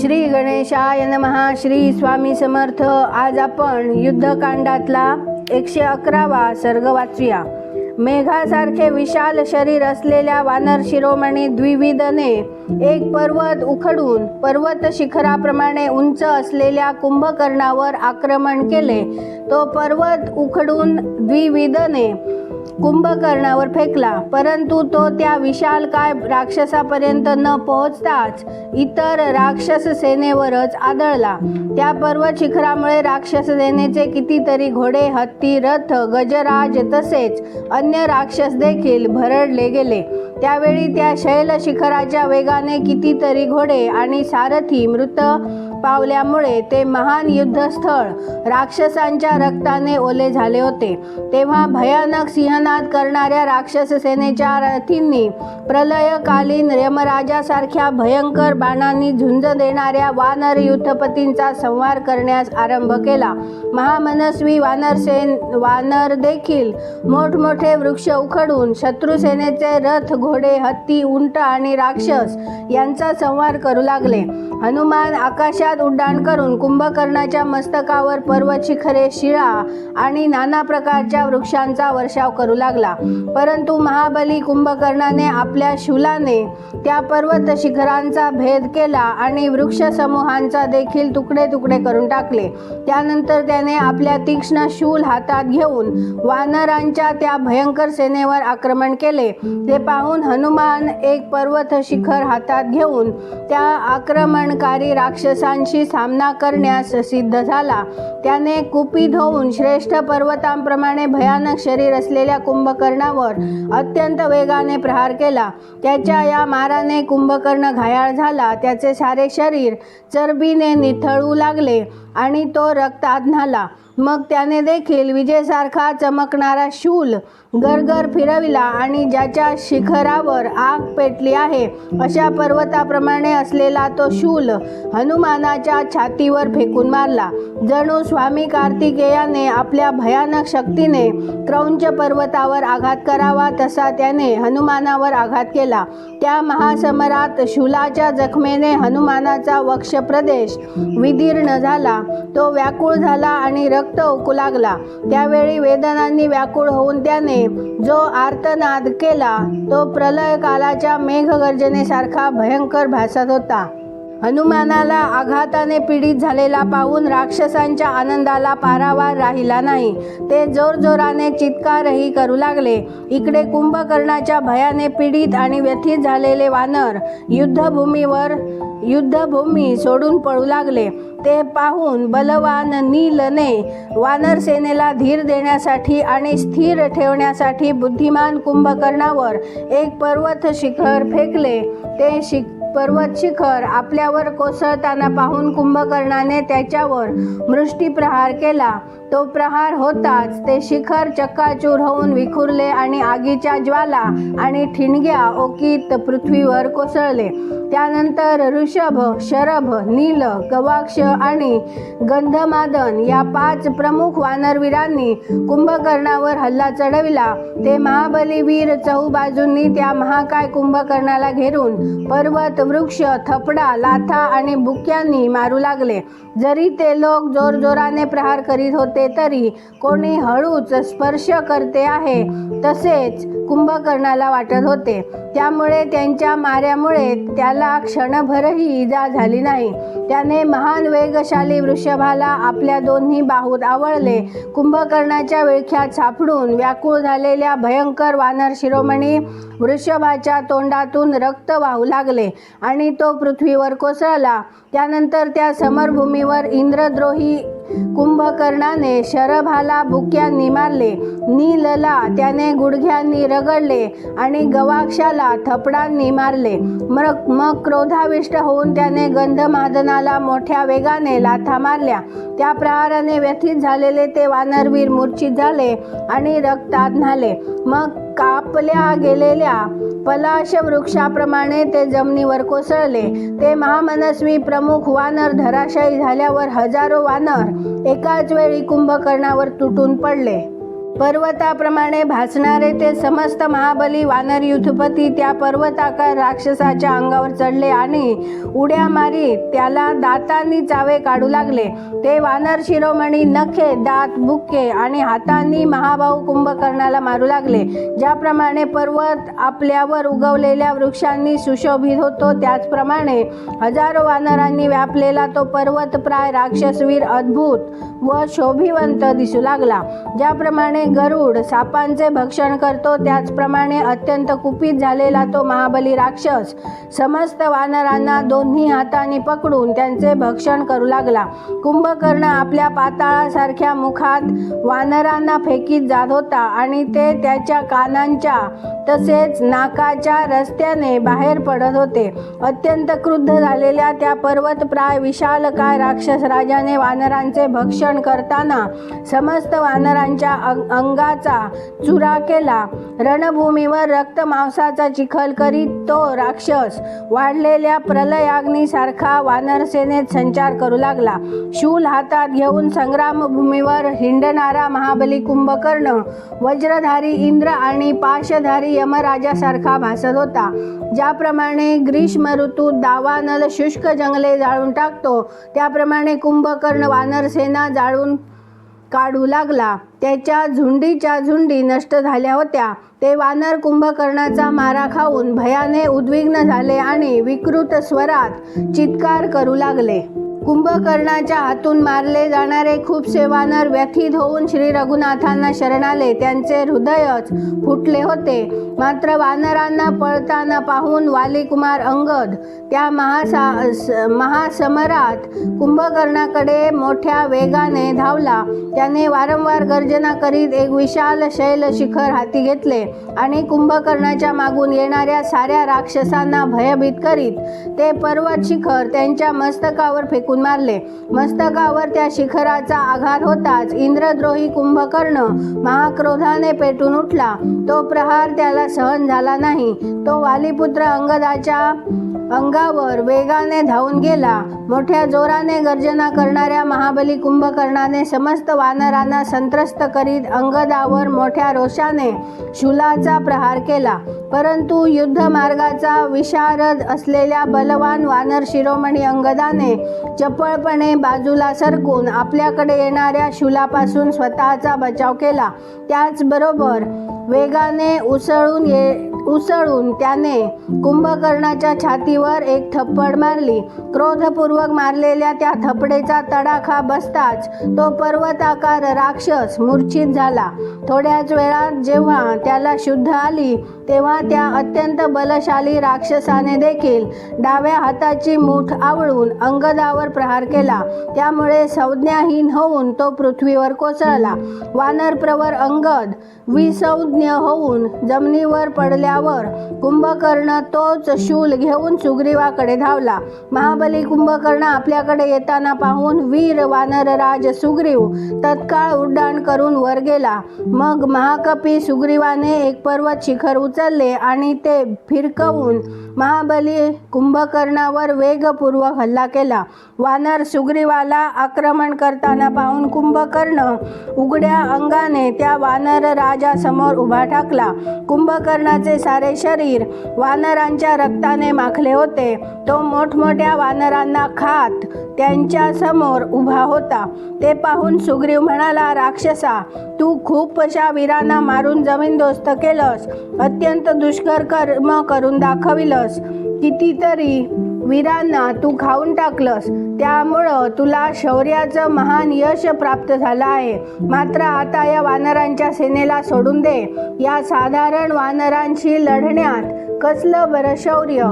श्री गणेशाय नमः. श्री स्वामी समर्थ. आज आपण युद्धकांडातला एकशे अकरावा सर्ग वाचूया. मेघासारखे विशाल शरीर असलेल्या वानर शिरोमणी द्विविधने एक पर्वत उखडून पर्वत शिखराप्रमाणे उंच असलेल्या कुंभकर्णावर आक्रमण केले. तो पर्वत उखडून द्विविधने कुंभकर्णावर फेकला. परंतु तो त्या विशालकाय राक्षसापर्यंत न पोहोचताच इतर राक्षस सेनेवरच आदळला. त्या पर्वत शिखरामुळे राक्षस सेनेचे कितीतरी घोडे हत्ती रथ गजराज तसेच अन्य राक्षस देखील भरडले गेले. त्यावेळी त्या शैल शिखराच्या वेगाने कितीतरी घोडे आणि सारथी मृत पावल्यामुळे ते महान युद्धस्थळ राक्षसांच्या रक्ताने ओले झाले होते. तेव्हा भयानक सिंहनाद करणाऱ्या राक्षस सेनेच्या रथींनी प्रलयकालीन यमराजासारख्या भयंकर बाणांनी झुंज देणाऱ्या वानर युद्धपतींचा संवार करण्यास आरंभ केला. महामनस्वी वानरसेन वानर देखील मोठमोठे वृक्ष उखडून शत्रुसेनेचे रथ घोडे हत्ती उंट आणि राक्षस यांचा संवार करू लागले. हनुमान आकाशात उड्डाण करून कुंभकर्णाच्या मस्तकावर पर्वत शिखरे शिळा आणि नाना प्रकारच्या वृक्षांचा वर्षाव करू लागला. परंतु महाबली कुंभकर्णाने आपल्या शूलाने त्या पर्वत शिखरांचा भेद केला आणि वृक्ष समूहांचा देखील तुकडे तुकडे करून टाकले. त्यानंतर त्याने आपल्या तीक्ष्ण शूल हातात घेऊन वानरांच्या त्या भयंकर सेनेवर आक्रमण केले. ते पाहून हनुमान एक पर्वत शिखर हातात घेऊन त्या आक्रमणकारी राक्षसांशी सामना करण्यास सिद्ध झाला. त्याने कुपित होऊन श्रेष्ठ पर्वतांप्रमाणे भयानक शरीर असलेल्या कुंभकर्णावर अत्यंत वेगाने प्रहार केला. त्याच्या या माराने कुंभकर्ण घायाळ झाला. त्याचे सारे शरीर चरबीने निथळू लागले. आणि तो रक्तात न्हाला मग त्याने देखील विजेसारखा चमकणारा शूल गरगर फिरविला आणि ज्याच्या शिखरावर आग पेटली आहे अशा पर्वताप्रमाणे असलेला तो शूल हनुमानाच्या छातीवर फेकून मारला. जणू स्वामी कार्तिकेयाने आपल्या भयानक शक्तीने क्रौंच पर्वतावर आघात करावा तसा त्याने हनुमानावर आघात केला. त्या महासमरात शूलाच्या जखमेने हनुमानाचा वक्षप्रदेश विदीर्ण झाला. तो व्याकुळ झाला आणि रक्त ओकू लागला. त्यावेळी वेदनांनी व्याकुळ होऊन त्याने जो आर्तनाद केला तो प्रलय कालाच्या मेघगर्जनेसारखा भयंकर भासत होता. हनुमानाला आघाताने पीडित झालेला पाहून राक्षसांच्या आनंदाला पारावार राहिला नाही. ते जोरजोराने चित्कारही करू लागले. इकडे कुंभकर्णाच्या भयाने पीडित आणि व्यथित झालेले वानर युद्धभूमीवर युद्धभूमी सोडून पळू लागले. ते पाहून बलवान नीलने वानर सेनेला धीर देण्यासाठी आणि स्थिर ठेवण्यासाठी बुद्धिमान कुंभकर्णावर एक पर्वत शिखर फेकले. ते शिक पर्वत शिखर आपल्यावर कोसळताना पाहून कुंभकर्णाने त्याच्यावर मृष्टीप्रहार केला. तो प्रहार होताच ते शिखर चक्काचूर होऊन विखुरले आणि आगीच्या ज्वाला आणि ठिणग्या ओकीत पृथ्वीवर कोसळले. त्यानंतर ऋषभ शरभ नील गवाक्ष आणि गंधमादन या पाच प्रमुख वानरवीरांनी कुंभकर्णावर हल्ला चढविला. ते महाबली वीर चहूबाजूंनी त्या महाकाय कुंभकर्णाला घेरून पर्वत वृक्ष थपडा लाथा आणि बुक्यांनी मारू लागले. जरी ते लोक जोरजोराने प्रहार करीत होते तरी कोणी हळूच स्पर्श करते आहे. तसेच कुंभकर्णाला वाटत होते. त्यामुळे त्यांच्या माऱ्यामुळे त्याला क्षणभरही इजा झाली नाही. त्याने महान वेगशाली वृषभाला आपल्या दोन्ही बाहूत आवळले. कुंभकर्णाच्या विळख्यात सापडून व्याकुळ झालेल्या भयंकर वानर शिरोमणी वृषभाच्या तोंडातून रक्त वाहू लागले आणि तो पृथ्वीवर कोसळला. त्यानंतर त्या समरभूमीवर इंद्रद्रोही कुंभकर्णाने शरभाला बुक्यांनी मारले नीलला त्याने गुडघ्यांनी रगडले आणि गवाक्षाला थपडांनी मारले मग मग क्रोधाविष्ट होऊन त्याने गंधमादनाला मोठ्या वेगाने लाथा मारल्या. त्या प्रहाराने व्यथित झालेले ते वानरवीर मूर्छित झाले आणि रक्तात न्हाले. मग कापल्या गेलेल्या पलाश वृक्षाप्रमाणे ते जमिनीवर कोसळले. ते महामनस्वी प्रमुख वानर धराशायी झाल्यावर हजारो वानर एकाच वेळी कुंभकर्णावर तुटून पडले. पर्वताप्रमाणे भासणारे ते समस्त महाबली वानर युद्धपती त्या पर्वताकार राक्षसाच्या अंगावर चढले आणि उड्या मारीत त्याला दातांनी चावे काढू लागले. ते वानर शिरोमणी नखे दात बुक्के आणि हातांनी महाभाऊ कुंभकर्णाला मारू लागले. ज्याप्रमाणे पर्वत आपल्यावर उगवलेल्या वृक्षांनी सुशोभित होतो त्याचप्रमाणे हजारो वानरांनी व्यापलेला तो पर्वत प्राय राक्षसवीर अद्भुत व शोभिवंत दिसू लागला. ज्याप्रमाणे गरुड सापांचे भक्षण करतो त्याचप्रमाणे अत्यंत कुपित झालेला तो महाबली राक्षस समस्त वानरांना दोन्ही हाताने पकडून त्यांचे भक्षण करू लागला. कुंभकर्ण आपल्या पाताळासारख्या मुखात वानरांना फेकीत जात होता आणि ते त्याच्या कानांच्या तसेच नाकाच्या रस्त्याने बाहेर पडत होते. अत्यंत क्रुद्ध झालेल्या त्या पर्वतप्राय विशालकाय राक्षस राजाने वानरांचे भक्षण करताना समस्त वानरांच्या अंगाचा चुरा केला. रणभूमीवर रक्त मांसाचा चिखल करीत तो राक्षस वाढलेल्या प्रलयाग्नीसारखा वानरसेनेत संचार करू लागला. शूल हातात घेऊन संग्रामभूमीवर हिंडणारा महाबली कुंभकर्ण वज्रधारी इंद्र आणि पाशधारी यमराजासारखा भासत होता. ज्याप्रमाणे ग्रीष्म ऋतूत दावानल शुष्क जंगले जाळून टाकतो त्याप्रमाणे कुंभकर्ण वानरसेना जाळून काढू लागला. त्याच्या झुंडीच्या झुंडी नष्ट झाल्या होत्या. ते वानर कुंभकर्णाचा मारा खाऊन भयाने उद्विग्न झाले आणि विकृत स्वरात चित्कार करू लागले. कुंभकर्णाच्या हातून मारले जाणारे खूपसे वानर व्यथित होऊन श्री रघुनाथांना शरणाले. त्यांचे हृदयच फुटले होते. मात्र वानरांना पळताना पाहून वालीकुमार अंगद त्या महासा स- महासमरात कुंभकर्णाकडे मोठ्या वेगाने धावला. त्याने वारंवार गर्जना करीत एक विशाल शैल शिखर हाती घेतले आणि कुंभकर्णाच्या मागून येणाऱ्या साऱ्या राक्षसांना भयभीत करीत. ते पर्वत शिखर त्यांच्या मस्तकावर फेकून मारले. मस्तकावर त्या शिखराचा आघात होताच इंद्रद्रोही कुंभकर्ण महाक्रोधाने पेटून उठला. तो प्रहार त्याला सहन झाला नाही. तो वालीपुत्र अंगदाच्या अंगावर वेगाने धावून गेला. मोठ्या जोराने गर्जना करणाऱ्या महाबली कुंभकर्णाने समस्त वानरांना संत्रस्त करीत अंगदावर मोठ्या रोषाने शूलाचा प्रहार केला. परंतु युद्ध मार्गाचा विशारद असलेल्या बलवान वानर शिरोमणी अंगदाने चपळपणे बाजूला सरकून आपल्याकडे येणाऱ्या शूलापासून स्वतःचा बचाव केला. त्याचबरोबर वेगाने उसळून ये उसळून त्याने कुंभकर्णाच्या छातीवर एक थप्पड मारली. क्रोधपूर्वक मारलेल्या त्या थपडेचा तडाखा बसताच तो पर्वताकार राक्षस मूर्छित झाला. थोड्याच वेळात जेव्हा त्याला शुद्ध आली तेव्हा त्या अत्यंत बलशाली राक्षसाने देखील डाव्या हाताची मूठ आवळून अंगदावर प्रहार केला. त्यामुळे संज्ञाहीन होऊन तो पृथ्वीवर कोसळला. वानरप्रवर अंगद विसंज्ञ होऊन जमिनीवर पडल्या पडल्यावर कुंभकर्ण तोच शूल घेऊन सुग्रीवाकडे धावला. महाबली कुंभकर्ण आपल्याकडे येताना पाहून वीर वानरराज सुग्रीव तत्काळ उड्डाण करून वर गेला. मग महाकपी सुग्रीवाने एक पर्वत शिखर उचलले आणि ते फिरकवून महाबली कुंभकर्णावर वेगपूर्वक हल्ला केला. वानर सुग्रीवाला आक्रमण करताना पाहून कुंभकर्ण उघड्या अंगाने त्या वानर राजासमोर उभा टाकला कुंभकर्णाचे सारे शरीर वानरांच्या रक्ताने माखले होते. तो मोठमोठ्या वानरांना खात त्यांच्यासमोर उभा होता. ते पाहून सुग्रीव म्हणाला राक्षसा तू खूप अशा वीरांना मारून जमीनदोस्त केलंस. अत्यंत दुष्कर कर्म करून दाखविलंस. कितीतरी वीरांना तू खाऊन टाकलंस. त्यामुळं तुला शौर्याचं महान यश प्राप्त झालं आहे. मात्र आता या वानरांच्या सेनेला सोडून दे. या साधारण वानरांशी लढण्यात कसलं बरं शौर्य?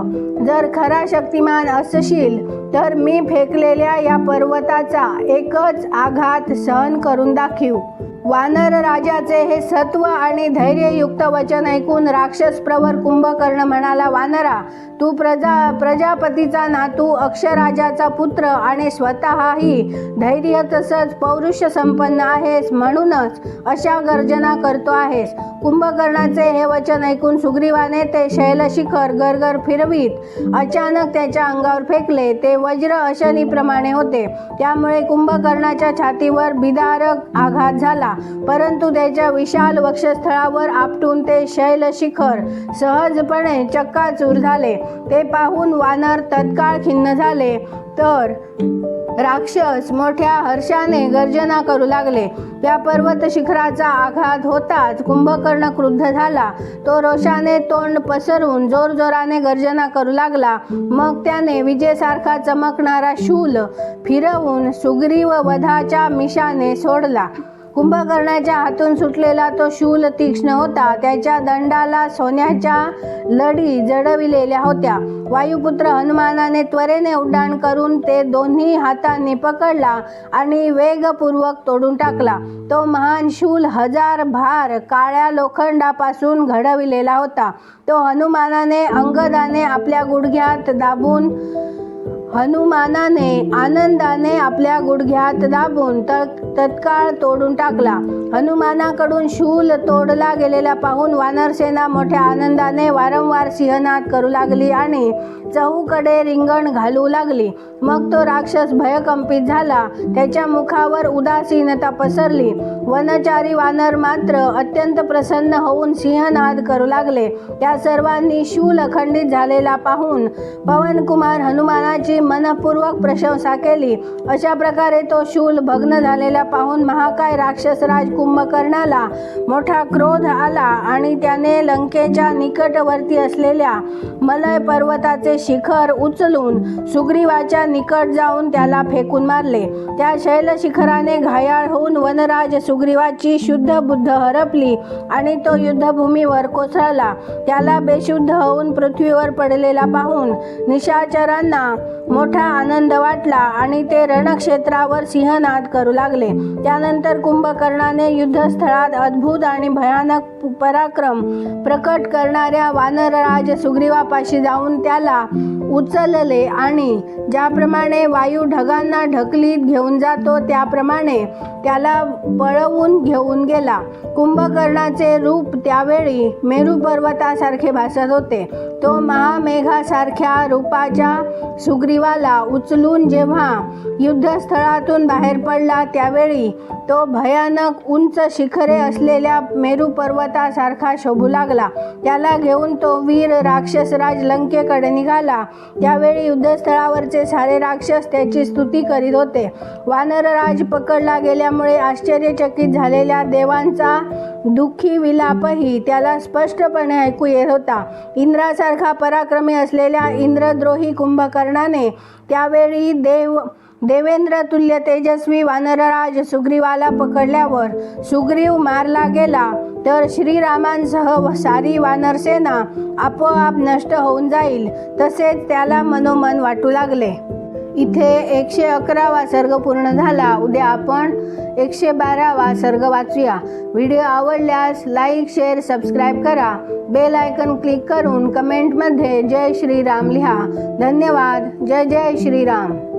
जर खरा शक्तिमान असशील तर मी फेकलेल्या या पर्वताचा एकच आघात सहन करून दाखीव. वानर राजाचे हे सत्व आणि धैर्ययुक्त वचन ऐकून राक्षस प्रवर कुंभकर्ण म्हणाला वानरा तू प्रजा प्रजापतीचा नातू अक्षराजाचा पुत्र आणि स्वतःही धैर्य तसंच पौरुष संपन्न आहेस म्हणूनच अशा गर्जना करतो आहेस कुंभकर्णाचे हे वचन ऐकून सुग्रीवाने ते शैलशिखर गरगर फिरवीत अचानक त्याच्या अंगावर फेकले. ते वज्र अशनीप्रमाणे होते. त्यामुळे कुंभकर्णाच्या छातीवर बिदारक आघात झाला. झाला परंतु त्याच्या विशाल वक्षस्थळावर आपटून ते शैलशिखर सहजपणे चक्काचूर झाले. ते पाहून वानर तत्काळ खिन्न झाले. तर राक्षस मोठ्या हर्षाने गर्जना करू लागले. त्या पर्वत शिखराचा आघात होताच कुंभकर्ण क्रुद्ध झाला. तो रोषाने तोंड पसरून जोरजोराने गर्जना करू लागला. मग त्याने विजेसारखा चमकणारा शूल फिरवून सुग्रीव वधाच्या मिशाने सोडला. कुंभकर्णाच्या हातून सुटलेला तो शूल तीक्ष्ण होता. त्याच्या दंडाला सोन्याच्या लढी जडविलेल्या होत्या. वायुपुत्र हनुमानाने त्वरेने उड्डाण करून ते दोन्ही हातांनी पकडला आणि वेगपूर्वक तोडून टाकला. तो महान शूल हजार भार काळ्या लोखंडापासून घडविलेला होता. तो हनुमानाने अंगदाने आपल्या गुडघ्यात दाबून हनुमानाने आनंदाने आपल्या गुडघ्यात दाबून तत्काळ तोडून टाकला. हनुमानाकडून शूल तोडला गेलेला पाहून वानरसेना मोठ्या आनंदाने वारंवार सिंहनाद करू लागली आणि चहूकडे रिंगण घालू लागली. मग तो राक्षस भयकंपित झाला. त्याच्या मुखावर उदासीनता पसरली. वनचारी वानर मात्र अत्यंत प्रसन्न होऊन सिंहनाद करू लागले. त्या सर्वांनी शूल अखंडित झालेला पाहून पवनकुमार हनुमानाची मनपूर्वक प्रशंसा केली. अशा प्रकारे तो शूल भग्न झालेला पाहून महाकाय राक्षस राज कुंभकर्णाला मोठा क्रोध आला आणि त्याने लंकेच्या निकटवर्ती असलेल्या मलय पर्वताचे शिखर उचलून सुग्रीवाच्या निकट जाऊन त्याला फेकून मारले. त्या शैल शिखराने घायाळ होऊन वनराज सुग्रीवाची शुद्ध बुद्ध हरपली आणि तो युद्धभूमीवर कोसळला. त्याला बेशुद्ध होऊन पृथ्वीवर पडलेला पाहून निशाचरांना मोठा आनंद वाटला आणि ते रणक्षेत्रावर सिंहनाद करू लागले. त्यानंतर कुंभकर्णाने युद्धस्थळात अद्भुत आणि भयानक पराक्रम प्रकट करणाऱ्या वानरराज सुग्रीवापाशी जाऊन त्याला उचलले आणि ज्याप्रमाणे वायू ढगांना ढकलीत घेऊन जातो त्याप्रमाणे त्याला पळवून घेऊन गेला. कुंभकर्णाचे रूप त्यावेळी मेरू पर्वतासारखे भासत होते. तो महामेघासारख्या रूपाच्या सुग्रीवाला उचलून जेव्हा युद्धस्थळातून बाहेर पडला त्यावेळी तो भयानक उंच शिखरे असलेल्या मेरू पर्वतासारखा शोभू लागला. त्याला घेऊन तो वीर राक्षसराज लंकेकडे निघाला. त्यावेळी युद्धस्थळावरचे सारे राक्षस त्याची स्तुती करीत होते. वानरराज पकडला गेल्या गेल्यामुळे आश्चर्यचकित झालेल्या देवांचा दुःखी विलापही त्याला स्पष्टपणे ऐकू येत होता. इंद्रासारखा पराक्रमी असलेल्या इंद्रद्रोही कुंभकर्णाने त्यावेळी देव देवेंद्र तुल्य तेजस्वी वानरराज सुग्रीवाला पकडल्यावर सुग्रीव मारला गेला तर श्रीरामांसह सारी वानरसेना आपोआप नष्ट होऊन जाईल तसेच त्याला मनोमन वाटू लागले. इथे एकशे अकरावा सर्ग पूर्ण झाला. उद्या आपण एकशे बारावा सर्ग वाचूया. व्हिडिओ आवडल्यास लाईक शेअर सबस्क्राईब करा. बेल आयकन क्लिक करून कमेंटमध्ये जय श्रीराम लिहा. धन्यवाद. जय जय श्रीराम.